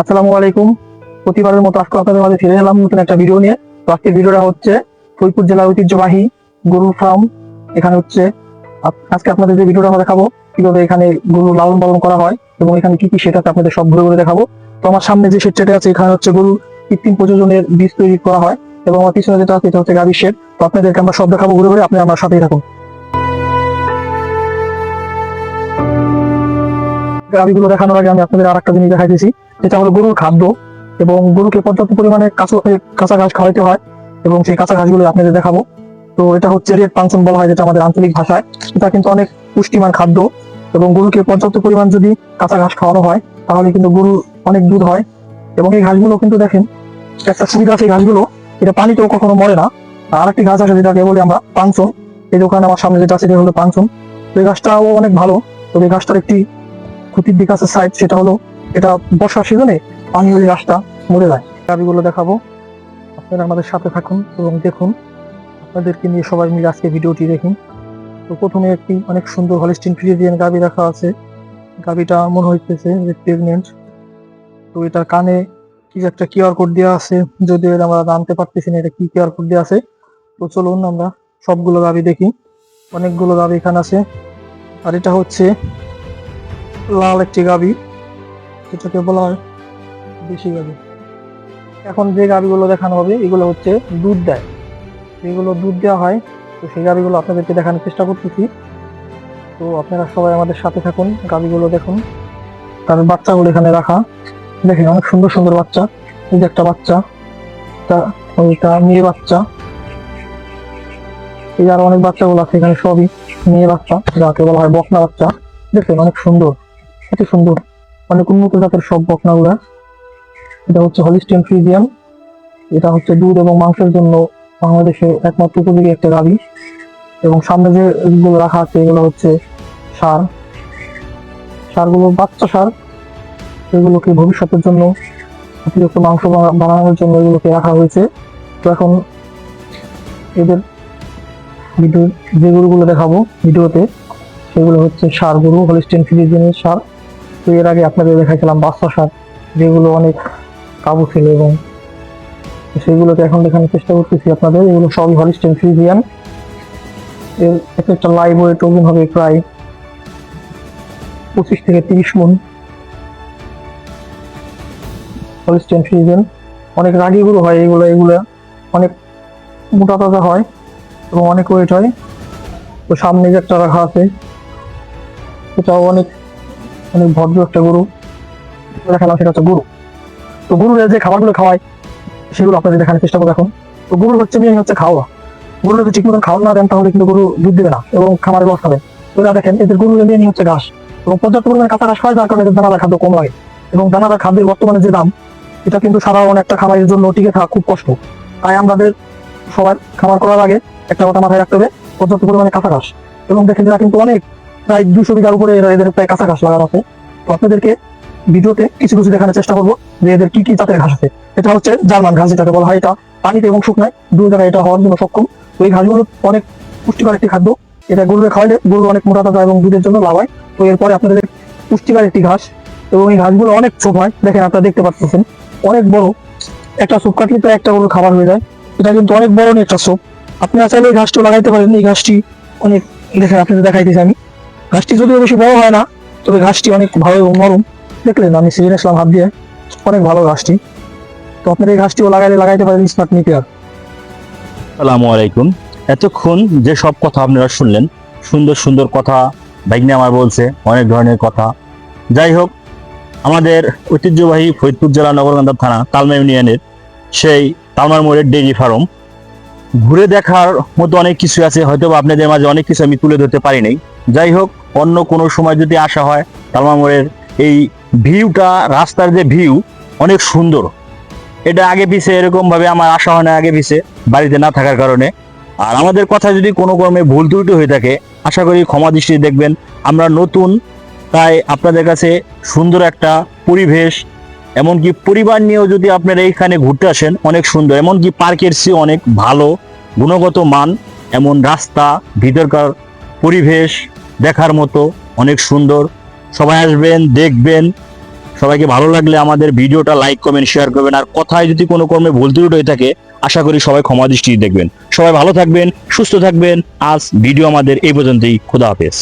আসসালামু আলাইকুম। প্রতিবারের মতো আজকে আপনাদের মাঝে ফিরে এলাম নতুন একটা ভিডিও নিয়ে। তো আজকের ভিডিওটা হচ্ছে ফরিদপুর জেলার ঐতিহ্যবাহী গরুর ফার্ম এখানে হচ্ছে আজকে আপনাদের যে ভিডিওটা আমরা দেখাবো, কীভাবে এখানে গরু লালন পালন করা হয় এবং এখানে কি কি সেটা আপনাদের সব ঘুরে ঘুরে দেখাবো। তো আমার সামনে যে শেডটা আছে, এখানে হচ্ছে গরু কৃত্রিম প্রযোজনের বীজ তৈরি করা হয় এবং আমার পিছনে যেটা আছে, এটা হচ্ছে গাভীর শেড তো আপনাদেরকে আমরা সব দেখাবো ঘুরে ঘুরে, আপনি আমার সাথেই থাকুন। গাভীগুলো দেখানোর আগে আমি আপনাদের আর একটা জিনিস দেখাইতেছি। যেটা হলো গরুর খাদ্য এবং গরুকে পর্যাপ্ত পরিমাণে কাঁচা ঘাস খাওয়াইতে হয় এবং সেই কাঁচা ঘাসগুলো আপনাদের দেখাবো। তো এটা হচ্ছে রেড পাংশন বলা হয়, যেটা আমাদের আঞ্চলিক ভাষায়। এটা কিন্তু অনেক পুষ্টিমান খাদ্য এবং গরুকে পর্যাপ্ত পরিমাণ যদি কাঁচা ঘাস খাওয়ানো হয়, তাহলে কিন্তু গরু অনেক দুধ হয়। এবং এই ঘাসগুলো কিন্তু দেখেন, একটা সুবিধা আছে ঘাসগুলো, এটা পানিতেও কখনো মরে না। আর একটি ঘাস আছে যেটাকে বলি আমরা পাংশন এই দোকানে আমার সামনে যেটা আছে এটা হলো পাংশন তো এই ঘাসটাও অনেক ভালো, তবে এই ঘাসটার একটি ক্ষতির দিক আছে সাইড সেটা হলো এটা বর্ষার সিজনে পানি হলে রাস্তা মরে যায়। গাবিগুলো দেখাবো। আপনারা আমাদের সাথে থাকুন এবং দেখুন। আপনাদেরকে নিয়ে সবাই মিলে আজকে ভিডিওটি দেখুন। তো প্রথমে একটি অনেক সুন্দর হলিস্টিন ফ্রিজিয়ান গাবি রাখা আছে। গাবিটা মনে হইতেছে যে প্রেগনেন্ট তো এটার কানে কি একটা কিউআর কোড দেওয়া আছে। যদিও আমরা জানতে পারতেছি না এটা কি কিউআর কোড দেওয়া আছে। তো চলুন আমরা সবগুলো গাবি দেখি। অনেকগুলো গাবি এখানে আছে। আর এটা হচ্ছে লাল একটি গাবি যেটাকে বলা হয় দেশি গাবি। এখন যে গাবিগুলো দেখানো হবে, এগুলো হচ্ছে দুধ দেয়। এগুলো দুধ দেওয়া হয়, তো সেই গাবিগুলো আপনাদেরকে দেখানোর চেষ্টা করতেছি। তো আপনারা সবাই আমাদের সাথে থাকুন, গাবিগুলো দেখুন। তার বাচ্চাগুলো এখানে রাখা, দেখেন অনেক সুন্দর সুন্দর বাচ্চা। এই যে একটা বাচ্চা, তা ওইটা মেয়ে বাচ্চা। এই আরও অনেক বাচ্চাগুলো আছে এখানে সবই মেয়ে বাচ্চা, যাকে বলা হয় বকনা বাচ্চা। দেখেন অনেক সুন্দর। এত সুন্দর। অনেক উন্নত জাতের সব বকনাগুলা এটা হচ্ছে হলিস্টিয়ান ফ্রিজিয়াম এটা হচ্ছে দুধ এবং মাংসের জন্য বাংলাদেশে একমাত্র উপযোগী একটা গাভি। এবং সামনে যে গুলো রাখা আছে, এগুলো হচ্ছে সার। সারগুলো বাচ্চা সার। এগুলোকে ভবিষ্যতের জন্য, অতিরিক্ত মাংস বানানোর জন্য এগুলোকে রাখা হয়েছে। তো এখন এদের ভিডিও যে গরুগুলো দেখাবো ভিডিওতে, সেগুলো হচ্ছে সার গরু হলিস্টিয়ান ফ্রিজিয়ানের সার। তো এর আগে আপনাদের দেখাইছিলাম বাচ্চা সার যেগুলো অনেক কাবু ছিল এবং সেগুলোকে এখন দেখানোর চেষ্টা করতেছি আপনাদের। এগুলো সবই হলিস্টেন ফ্রিজিয়ান এর এক একটা লাইভ ওয়েট ওজন হবে প্রায় পঁচিশ থেকে তিরিশ মন। হলিস্টেন ফ্রিজিয়ান অনেক রাগিগুলো হয় এগুলো এগুলো অনেক মোটা তাজা হয় এবং অনেক ওয়েট হয়। তো সামনে যে একটা রাখা আছে, এটাও অনেক অনেক ভদ্র একটা গরু। দেখালাম সেটা হচ্ছে গরু। তো গরুর যে খাবারগুলো খাওয়ায়, সেগুলো আপনাদের দেখানোর চেষ্টা করব এখন। তো গরুর হচ্ছে মেন হচ্ছে খাওয়া। গরু যদি ঠিক মতন খাওয়া না দেন, তাহলে কিন্তু গরু দুধ দেবে না এবং খামারে লস হবে। তো দেখেন, এদের গরুর মেন হচ্ছে ঘাস। এবং পর্যাপ্ত পরিমাণে কাঁচা ঘাস খায় যার কারণে দানাদার খাদ্য কম লাগে। এবং দানাদার খাদ্যের বর্তমানে যে দাম, এটা কিন্তু সাধারণ একটা খামারের জন্য টিকে থাকা খুব কষ্ট। তাই আমাদের সবার খামার করার আগে একটা কথা মাথায় রাখতে হবে, পর্যাপ্ত পরিমাণে কাঁচা ঘাস। এবং দেখেন, এরা কিন্তু অনেক প্রায় দুশো বিঘার উপরে এদের প্রায় কাঁচা ঘাস লাগানো আছে। তো আপনাদেরকে ভিডিওতে কিছু কিছু দেখানোর চেষ্টা করব যে এদের কি কি জাতের ঘাস আছে। এটা হচ্ছে জার্মান ঘাস যেটাকে বলা হয়। এটা পানিতে এবং শুকনায় দুই জায়গায় এটা হওয়ার জন্য সক্ষম। তো এই ঘাসগুলো অনেক পুষ্টিকর একটি খাদ্য। এটা গরুকে খাওয়ালে গরু অনেক মোটা তাজা এবং দুধের জন্য লাভ হয়। তো এরপরে আপনাদের পুষ্টিকর একটি ঘাস। এবং এই ঘাসগুলো অনেক ছোপ হয়। দেখেন আপনারা দেখতে পাচ্ছেন অনেক বড়। একটা সোপ কাটলে তো একটা গরুর খাবার হয়ে যায়। এটা কিন্তু অনেক বড় একটা সোপ আপনারা চাইলে এই ঘাসটা লাগাইতে পারেন। এই ঘাসটি অনেক দেখেন, আপনাদের দেখাইতেছি আমি। ঘাসটি যদিও বেশি বড় হয় না, তবে ঘাসটি অনেক ভালো এবং নরম। দেখলেন, আমি সিজন ইসলাম হাত দিয়ে। অনেক ভালো ঘাসটি তো আপনার এই ঘাসটিও লাগাইলে লাগাইতে পারেন স্মার্ট মিটার আসসালামু আলাইকুম। এতক্ষণ যে সব কথা আপনারা শুনলেন, সুন্দর সুন্দর কথা, ভাগ্নে আমার বলছে, অনেক ধরনের কথা। যাই হোক, আমাদের ঐতিহ্যবাহী ফরিদপুর জেলা নগরকান্দা থানা, তালমা ইউনিয়নের সেই তালমার মোড়ের ডেইরি ফার্ম। ঘুরে দেখার মতো অনেক কিছু আছে হয়তো আপনাদের মাঝে অনেক কিছু আমি তুলে ধরতে পারি নাই। যাই হোক অন্য কোনো সময় যদি আসা হয়, তালমা মোড়ের এই ভিউটা, রাস্তার যে ভিউ, অনেক সুন্দর। এটা আগে পিছে এরকম ভাবে আমার আসা হয় না আগে পিছে, বাড়িতে না থাকার কারণে। আর আমাদের কথা যদি কোনো ক্রমে ভুল ত্রুটি হয়ে থাকে, আশা করি ক্ষমা দৃষ্টি দেখবেন, আমরা নতুন, তাই আপনাদের কাছে সুন্দর একটা পরিবেশ, এমনকি পরিবার নিয়েও যদি আপনারা এইখানে ঘুরতে আসেন, অনেক সুন্দর। এমনকি পার্কের চেয়ে অনেক ভালো, গুণগত মান, এমন রাস্তা, ভিতরকার পরিবেশ দেখার মতো, অনেক সুন্দর। সবাই আসবেন, দেখবেন। সবাইকে ভালো লাগলে আমাদের ভিডিওটা লাইক কমেন্ট শেয়ার করবেন। আর কথায় যদি কোনো কর্মে ভুল ত্রুটি হয়ে থাকে, আশা করি সবাই ক্ষমা দৃষ্টি দেখবেন। সবাই ভালো থাকবেন, সুস্থ থাকবেন। আজ ভিডিও আমাদের এই পর্যন্তই। খোদা হাফেজ।